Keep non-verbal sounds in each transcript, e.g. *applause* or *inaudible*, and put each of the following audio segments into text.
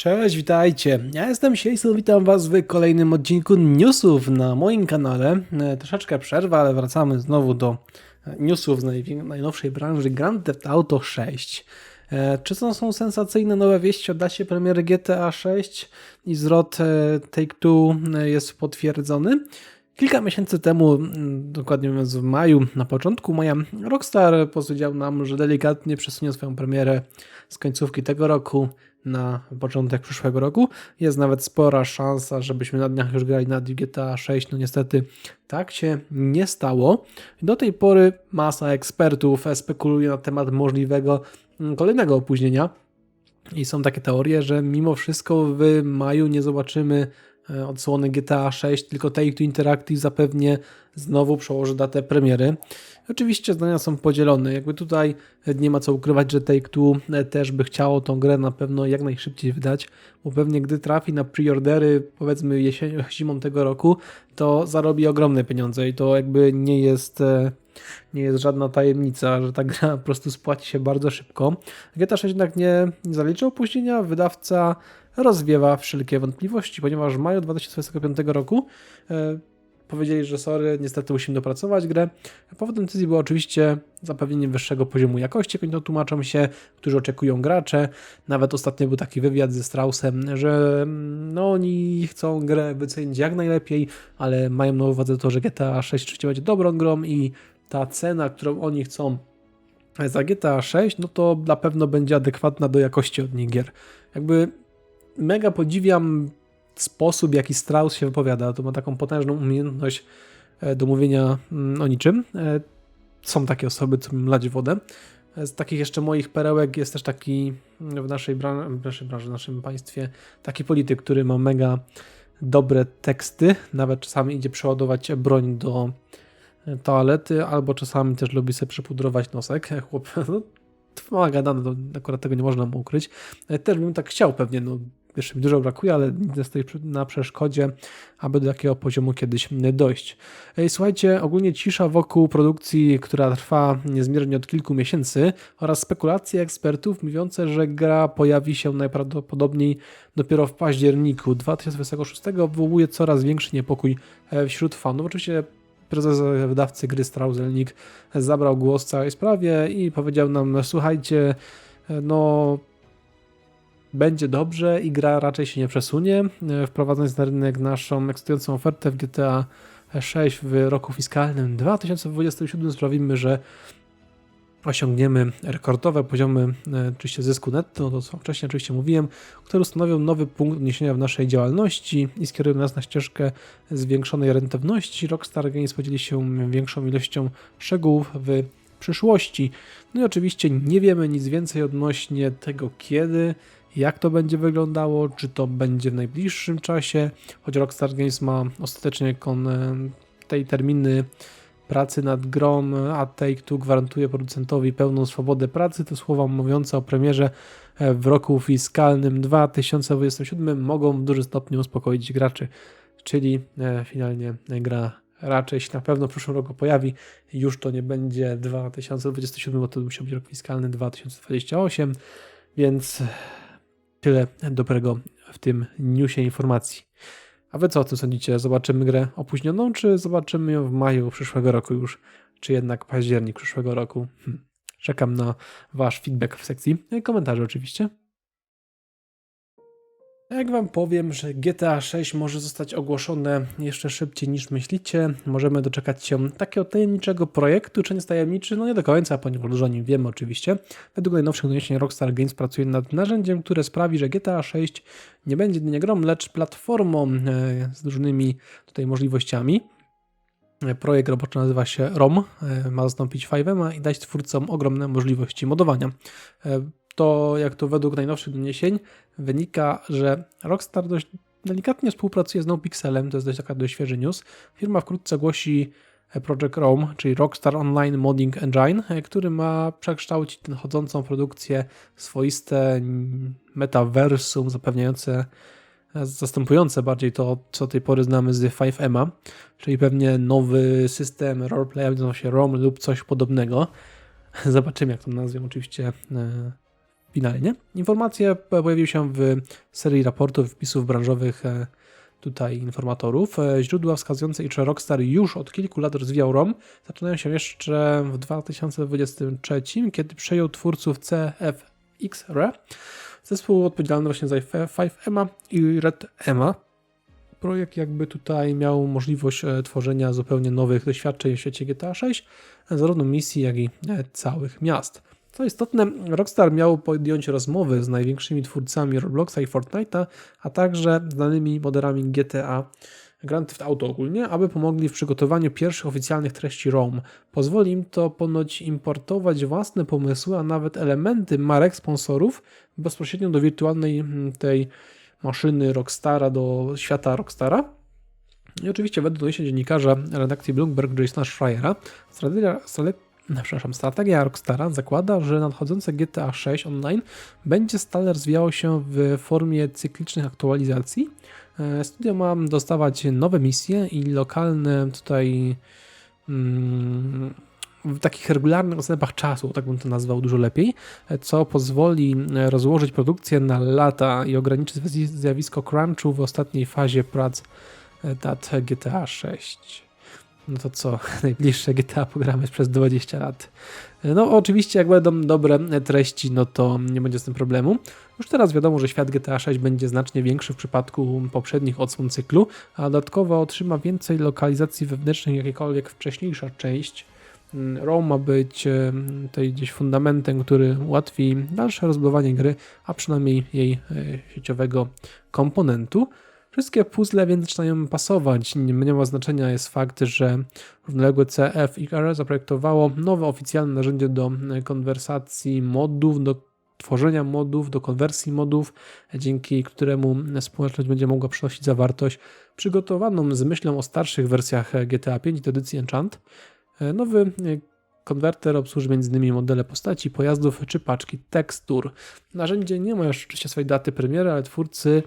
Cześć, witajcie. Ja jestem Siejsel, witam was w kolejnym odcinku newsów na moim kanale. E, Troszeczkę przerwa, ale wracamy znowu do e, newsów z najnowszej branży Grand Theft Auto 6. E, Czy to są sensacyjne nowe wieści o dacie premiery GTA 6 i zwrot Take-Two jest potwierdzony? Kilka miesięcy temu, mm, dokładnie mówiąc w maju, na początku maja, Rockstar powiedział nam, że delikatnie przesunie swoją premierę z końcówki tego roku na początek przyszłego roku. Jest nawet spora szansa, żebyśmy na dniach już grali na GTA 6. No niestety tak się nie stało. Do tej pory masa ekspertów spekuluje na temat możliwego mm, kolejnego opóźnienia. I są takie teorie, że mimo wszystko w maju nie zobaczymy odsłony GTA 6, tylko Take-Two Interactive zapewnie znowu przełoży datę premiery. Oczywiście zdania są podzielone. Jakby tutaj nie ma co ukrywać, że Take-Two e, też by chciało tą grę na pewno jak najszybciej wydać, bo pewnie gdy trafi na preordery powiedzmy jesienią, *laughs* zimą tego roku, to zarobi ogromne pieniądze i to jakby nie jest e, nie jest żadna tajemnica, że ta gra po prostu spłaci się bardzo szybko. GTA 6 jednak nie, nie zaliczy opóźnienia, wydawca rozwiewa wszelkie wątpliwości, ponieważ w maju 2025 roku e, powiedzieli, że sorry, niestety musimy dopracować grę. Powodem decyzji było oczywiście zapewnienie wyższego poziomu jakości, jak oni to tłumaczą się, którzy oczekują gracze. Nawet ostatnio był taki wywiad ze Straussem, że mm, no oni chcą grę wycenić jak najlepiej, ale mają na uwadze to, że GTA 6 oczywiście będzie dobrą grą i ta cena, którą oni chcą za GTA 6, no to na pewno będzie adekwatna do jakości od nich gier. Jakby mega podziwiam sposób, jaki Strauss się wypowiada. To ma taką potężną umiejętność e, do mówienia mm, o niczym. E, Są takie osoby, co mi lać wodę. E, Z takich jeszcze moich perełek jest też taki mm, w naszej, bran- w naszej branży, w naszym państwie, taki polityk, który ma mega dobre teksty. Nawet czasami idzie przeładować broń do toalety, albo czasami też lubi sobie przypudrować nosek. Chłop, *laughs* no, ma gadane, to akurat tego nie można mu ukryć. Też bym tak chciał pewnie, no jeszcze mi dużo brakuje, ale nie stoi na przeszkodzie, aby do takiego poziomu kiedyś dojść. Słuchajcie, ogólnie cisza wokół produkcji, która trwa niezmiernie od kilku miesięcy oraz spekulacje ekspertów mówiące, że gra pojawi się najprawdopodobniej dopiero w październiku 2026 wywołuje coraz większy niepokój e, wśród fanów. Oczywiście prezes wydawcy gry Strauselnik zabrał głos w całej sprawie i powiedział nam, słuchajcie, e, no będzie dobrze i gra raczej się nie przesunie, e, wprowadzając na rynek naszą ekscytującą ofertę w GTA 6 w roku fiskalnym 2027 sprawimy, że osiągniemy rekordowe poziomy e, oczywiście zysku netto, to co wcześniej oczywiście mówiłem, które stanowią nowy punkt odniesienia w naszej działalności i skierują nas na ścieżkę zwiększonej rentowności. Rockstar Games podzieli się większą ilością szczegółów w przyszłości. No i oczywiście nie wiemy nic więcej odnośnie tego kiedy, jak to będzie wyglądało, czy to będzie w najbliższym czasie, choć Rockstar Games ma ostatecznie kon, tej terminy pracy nad grą, a Take-Two gwarantuje producentowi pełną swobodę pracy, to słowa mówiące o premierze w roku fiskalnym 2027 mogą w dużym stopniu uspokoić graczy, czyli e, finalnie gra raczej się na pewno w przyszłym roku pojawi, już to nie będzie 2027, bo to musiał być rok fiskalny 2028, więc tyle dobrego w tym newsie informacji. A wy co o tym sądzicie? Zobaczymy grę opóźnioną, czy zobaczymy ją w maju przyszłego roku już, czy jednak październik przyszłego roku? Hm. Czekam na wasz feedback w sekcji komentarzy oczywiście. Jak wam powiem, że GTA 6 może zostać ogłoszone jeszcze szybciej niż myślicie, możemy doczekać się takiego tajemniczego projektu, czy nie tajemniczy? No nie do końca, ponieważ dużo o nim wiemy oczywiście. Według najnowszych doniesień Rockstar Games pracuje nad narzędziem, które sprawi, że GTA 6 nie będzie jedynie grą, lecz platformą e, z różnymi tutaj możliwościami. E, Projekt roboczy nazywa się ROM, e, ma zastąpić 5M i dać twórcom ogromne możliwości modowania. E, To, jak to według najnowszych doniesień, wynika, że Rockstar dość delikatnie współpracuje z NoPixelem, to jest dość taka dość świeży news. Firma wkrótce głosi Project ROM, czyli Rockstar Online Modding Engine, e, który ma przekształcić tę chodzącą produkcję w swoiste metaversum zapewniające e, zastępujące bardziej to, co do tej pory znamy z 5M'a, czyli pewnie nowy system roleplay, nazywa się ROM lub coś podobnego. *laughs* Zobaczymy, jak to nazwią oczywiście e, finalnie. Informacje pojawiły się w serii raportów wpisów branżowych e, tutaj informatorów. E, Źródła wskazujące, iż Rockstar już od kilku lat rozwijał ROM, zaczynają się jeszcze w 2023, kiedy przejął twórców CFX-RE, zespół odpowiedzialny właśnie za 5EMA i Red EMA. Projekt jakby tutaj miał możliwość e, tworzenia zupełnie nowych doświadczeń w świecie GTA 6, zarówno misji, jak i e, całych miast. Co istotne, Rockstar miał podjąć rozmowy z największymi twórcami Robloxa i Fortnite'a, a także znanymi moderami GTA Grand Theft Auto ogólnie, aby pomogli w przygotowaniu pierwszych oficjalnych treści ROM. Pozwoli im to ponoć importować własne pomysły, a nawet elementy marek sponsorów bezpośrednio do wirtualnej mm, tej maszyny Rockstara, do świata Rockstara. I oczywiście według doniesień dziennikarza redakcji Bloomberg Jasona Schreiera, strategia, no, przepraszam, strategia Rockstara zakłada, że nadchodzące GTA 6 Online będzie stale rozwijało się w formie cyklicznych aktualizacji. E, studio ma dostawać nowe misje i lokalne tutaj mm, w takich regularnych odstępach czasu, tak bym to nazwał dużo lepiej, co pozwoli rozłożyć produkcję na lata i ograniczyć zjawisko crunchu w ostatniej fazie prac nad GTA 6 no to co, *laughs* najbliższe GTA pogramy przez 20 lat. No oczywiście jak będą dobre treści, no to nie będzie z tym problemu. Już teraz wiadomo, że świat GTA 6 będzie znacznie większy w przypadku poprzednich odsłon cyklu, a dodatkowo otrzyma więcej lokalizacji wewnętrznych, jakiekolwiek wcześniejsza część. ROM ma być tutaj gdzieś fundamentem, który ułatwi dalsze rozbudowanie gry, a przynajmniej jej e, sieciowego komponentu. Wszystkie puzzle więc zaczynają pasować. Nie, ma znaczenia jest fakt, że równoległe CF i R zaprojektowało nowe oficjalne narzędzie do e, konwersacji modów, do tworzenia modów, do konwersji modów, dzięki któremu społeczność będzie mogła przynosić zawartość przygotowaną z myślą o starszych wersjach GTA 5 do edycji Enchant. E, nowy e, Konwerter obsłuży m.in. modele postaci, pojazdów czy paczki tekstur. Narzędzie nie ma już oczywiście swojej daty premiery, ale twórcy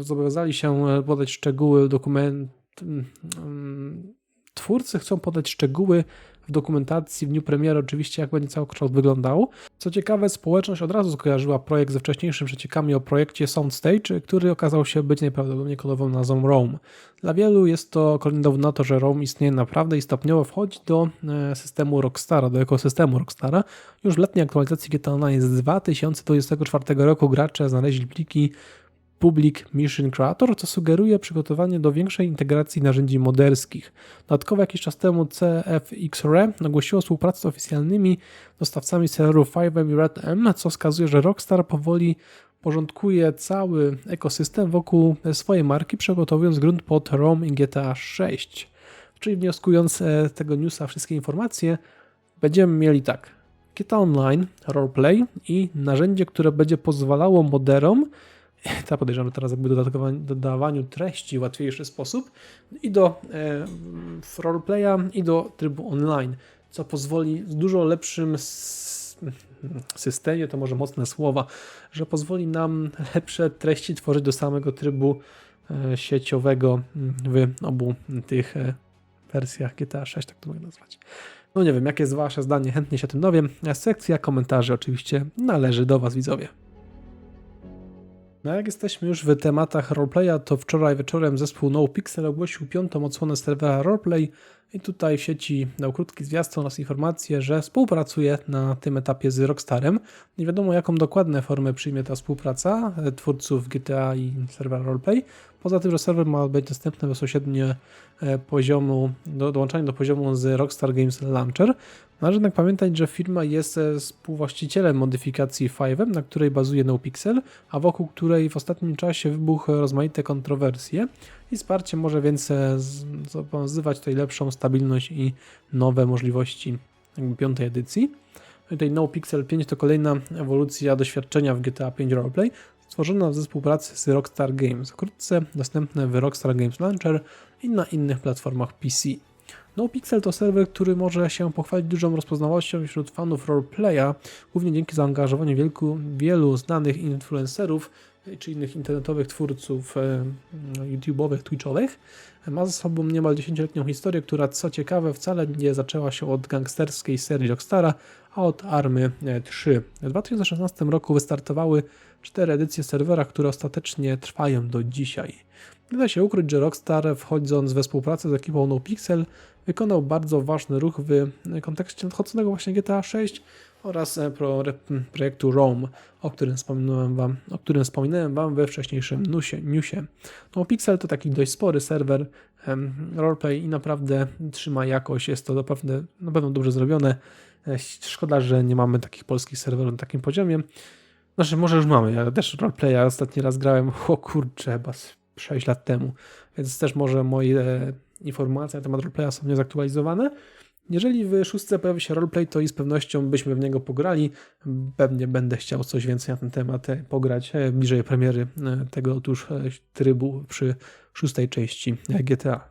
zobowiązali się podać szczegóły dokument. Mm, twórcy chcą podać szczegóły w dokumentacji w dniu premiery oczywiście, jak będzie cały kształt wyglądał. Co ciekawe, społeczność od razu skojarzyła projekt ze wcześniejszymi przeciekami o projekcie Soundstage, który okazał się być najprawdopodobniej kodową nazwą Rome. Dla wielu jest to kolejny dowód na to, że Rome istnieje naprawdę i stopniowo wchodzi do e, systemu Rockstara, do ekosystemu Rockstara. Już w letniej aktualizacji GTA Online z 2024 roku gracze znaleźli pliki Public Mission Creator, co sugeruje przygotowanie do większej integracji narzędzi moderskich. Dodatkowo jakiś czas temu CFXRE ogłosiło współpracę z oficjalnymi dostawcami serwerów 5M i RedM, co wskazuje, że Rockstar powoli porządkuje cały ekosystem wokół swojej marki, przygotowując grunt pod ROM i GTA 6. Czyli wnioskując z tego newsa wszystkie informacje, będziemy mieli tak. GTA Online, roleplay i narzędzie, które będzie pozwalało moderom ja podejrzewam, że teraz jakby dodawaniu treści w łatwiejszy sposób i do e, roleplaya i do trybu online, co pozwoli w dużo lepszym systemie, to może mocne słowa, że pozwoli nam lepsze treści tworzyć do samego trybu e, sieciowego w obu tych e, wersjach GTA 6, tak to mogę nazwać. No nie wiem, jakie jest Wasze zdanie, chętnie się tym dowiem. Sekcja komentarzy oczywiście należy do Was, widzowie. No jak jesteśmy już w tematach roleplaya, to wczoraj wieczorem zespół NoPixel ogłosił piątą odsłonę serwera roleplay i tutaj w sieci dał krótki zwiastun oraz informację, że współpracuje na tym etapie z Rockstarem. Nie wiadomo jaką dokładną formę przyjmie ta współpraca twórców GTA i serwera roleplay. Poza tym, że serwer ma być dostępny bezpośrednio e, poziomu, do, dołączania do poziomu z Rockstar Games Launcher. Należy jednak pamiętać, że firma jest e, współwłaścicielem modyfikacji Five, na której bazuje NoPixel, a wokół której w ostatnim czasie wybuchły rozmaite kontrowersje i wsparcie może więc e, zobowiązywać tutaj lepszą stabilność i nowe możliwości piątej edycji. Tutaj NoPixel 5 to kolejna ewolucja doświadczenia w GTA 5 Roleplay, stworzona w współpracy z Rockstar Games, wkrótce dostępne w Rockstar Games Launcher i na innych platformach PC. NoPixel to serwer, który może się pochwalić dużą rozpoznawalnością wśród fanów roleplaya, głównie dzięki zaangażowaniu wielku, wielu znanych influencerów, czy innych internetowych twórców e, YouTube'owych, Twitchowych. Ma za sobą niemal 10-letnią historię, która co ciekawe wcale nie zaczęła się od gangsterskiej serii Rockstara, a od Army 3. W 2016 roku wystartowały cztery edycje serwera, które ostatecznie trwają do dzisiaj. Nie da się ukryć, że Rockstar wchodząc we współpracę z ekipą NoPixel wykonał bardzo ważny ruch w kontekście nadchodzącego właśnie GTA 6 oraz e, pro, projektu Rome, o którym wspominałem wam, o którym wspominałem wam we wcześniejszym newsie. newsie. No, Pixel to taki dość spory serwer roleplay i naprawdę trzyma jakość, jest to naprawdę na pewno dobrze zrobione. E, szkoda, że nie mamy takich polskich serwerów na takim poziomie. Znaczy, może już mamy. Ja też roleplaya ostatni raz grałem, o kurczę, chyba 6 lat temu, więc też może moje informacje na temat roleplaya są niezaktualizowane. Jeżeli w szóstce pojawi się roleplay, to i z pewnością byśmy w niego pograli. Pewnie będę chciał coś więcej na ten temat e, pograć e, bliżej premiery e, tego otóż trybu przy szóstej części GTA.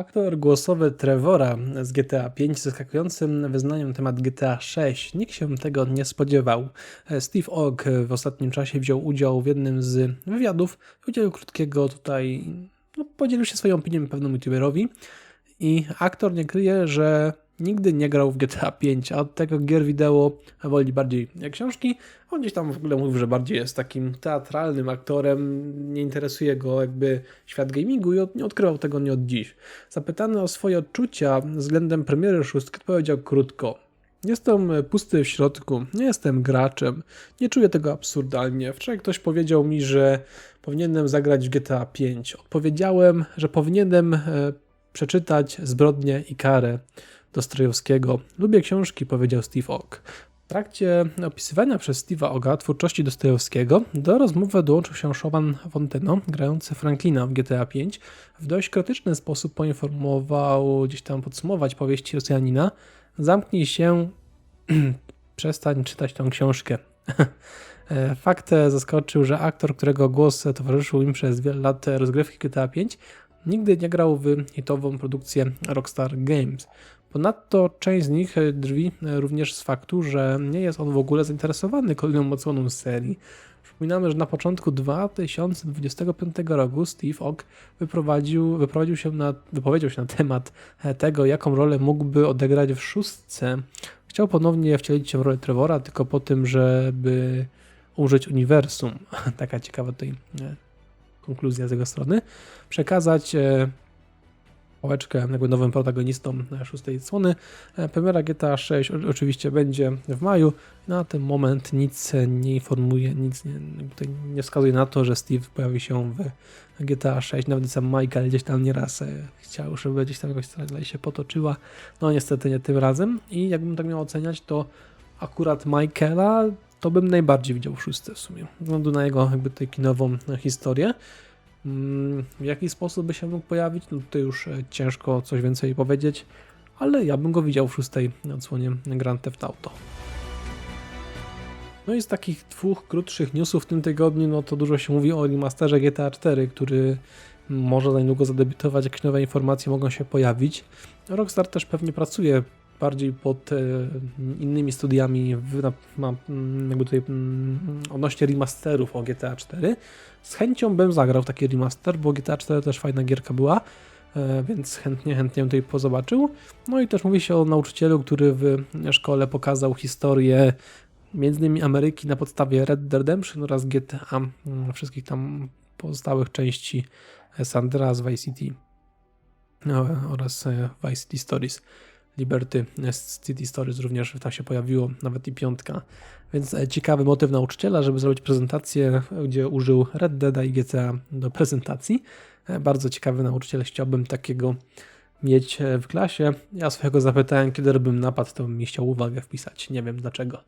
Aktor głosowy Trevora z GTA 5 zaskakującym wyznaniem temat GTA 6. Nikt się tego nie spodziewał. Steve Ogg w ostatnim czasie wziął udział w jednym z wywiadów. Udział krótkiego tutaj, no, podzielił się swoją opinią pewnym youtuberowi. I aktor nie kryje, że nigdy nie grał w GTA 5, a od tego gier wideo woli bardziej książki. On gdzieś tam w ogóle mówił, że bardziej jest takim teatralnym aktorem, nie interesuje go jakby świat gamingu i nie odkrywał tego nie od dziś. Zapytany o swoje odczucia względem premiery szóstki, powiedział krótko. Jestem pusty w środku, nie jestem graczem, nie czuję tego absurdalnie. Wczoraj ktoś powiedział mi, że powinienem zagrać w GTA 5. Odpowiedziałem, że powinienem e, przeczytać Zbrodnię i karę Dostrojewskiego. Lubię książki, powiedział Steve Ogg. W trakcie opisywania przez Steve'a Oga twórczości Dostojewskiego do rozmowy dołączył się Szowan Fonteno, grający Franklina w GTA V. W dość krytyczny sposób poinformował, gdzieś tam podsumować powieści Rosjanina. Zamknij się, *clears throat* przestań czytać tą książkę. *laughs* Fakt zaskoczył, że aktor, którego głos towarzyszył im przez wiele lat rozgrywki GTA V, nigdy nie grał w hitową produkcję Rockstar Games. Ponadto część z nich drwi również z faktu, że nie jest on w ogóle zainteresowany kolejną odsłoną serii. Przypominamy, że na początku 2025 roku Steve Ogg wyprowadził, wyprowadził się na, wypowiedział się na temat tego, jaką rolę mógłby odegrać w szóstce. Chciał ponownie wcielić się w rolę Trevora, tylko po tym, żeby użyć uniwersum. *laughs* Taka ciekawa tutaj konkluzja z jego strony, przekazać e, pałeczkę jakby nowym protagonistom szóstej słony. E, premiera GTA 6 oczywiście będzie w maju. Na ten moment nic nie informuje, nic nie, nie wskazuje na to, że Steve pojawi się w GTA 6. Nawet sam Michael gdzieś tam nieraz e, chciał, żeby gdzieś tam jakoś dalej się potoczyła. No niestety nie tym razem. I jakbym tak miał oceniać, to akurat Michaela to bym najbardziej widział w szóstce w sumie, ze względu na jego jakby tutaj kinową historię. Mm, w jaki sposób by się mógł pojawić, no tutaj już e, ciężko coś więcej powiedzieć, ale ja bym go widział w szóstej odsłonie Grand Theft Auto. No i z takich dwóch krótszych newsów w tym tygodniu, no to dużo się mówi o remasterze GTA 4, który może za niedługo zadebiutować, jakieś nowe informacje mogą się pojawić. Rockstar też pewnie pracuje bardziej pod e, innymi studiami jakby tutaj mm, odnośnie remasterów o GTA 4. Z chęcią bym zagrał taki remaster, bo GTA 4 też fajna gierka była, e, więc chętnie, chętnie tutaj pozobaczył. No i też mówi się o nauczycielu, który w szkole pokazał historię między innymi Ameryki na podstawie Red Dead Redemption oraz GTA, mm, wszystkich tam pozostałych części San Andreas, Vice City no, oraz e, Vice City Stories. Liberty City Stories również tam się pojawiło, nawet i piątka. Więc e, ciekawy motyw nauczyciela, żeby zrobić prezentację, gdzie użył Red Dead i GTA do prezentacji. E, bardzo ciekawy nauczyciel, chciałbym takiego mieć e, w klasie. Ja swojego zapytałem, kiedy robiłem napad, to mi chciał uwagę wpisać. Nie wiem dlaczego.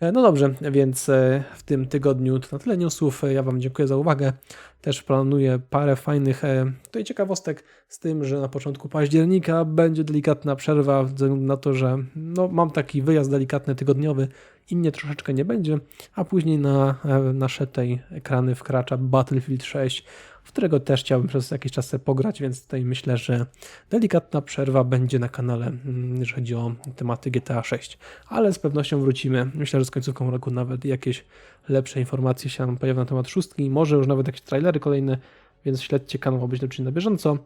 E, no dobrze, więc e, w tym tygodniu to na tyle newsów. Ja Wam dziękuję za uwagę. Też planuję parę fajnych tutaj ciekawostek z tym, że na początku października będzie delikatna przerwa, ze względu na to, że no, mam taki wyjazd delikatny tygodniowy i mnie troszeczkę nie będzie, a później na nasze tej ekrany wkracza Battlefield 6 w którego też chciałbym przez jakiś czas pograć, więc tutaj myślę, że delikatna przerwa będzie na kanale, mm, jeżeli chodzi o tematy GTA 6. Ale z pewnością wrócimy. Myślę, że z końcówką roku nawet jakieś lepsze informacje się nam pojawią na temat szóstki, może już nawet jakieś trailery kolejne, więc śledźcie kanał, abyś lepszy na bieżąco.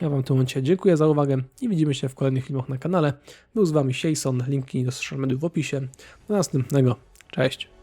Ja Wam w tym momencie dziękuję za uwagę i widzimy się w kolejnych filmach na kanale. Był z Wami Sieson, linki do social mediów w opisie. Do następnego. Cześć!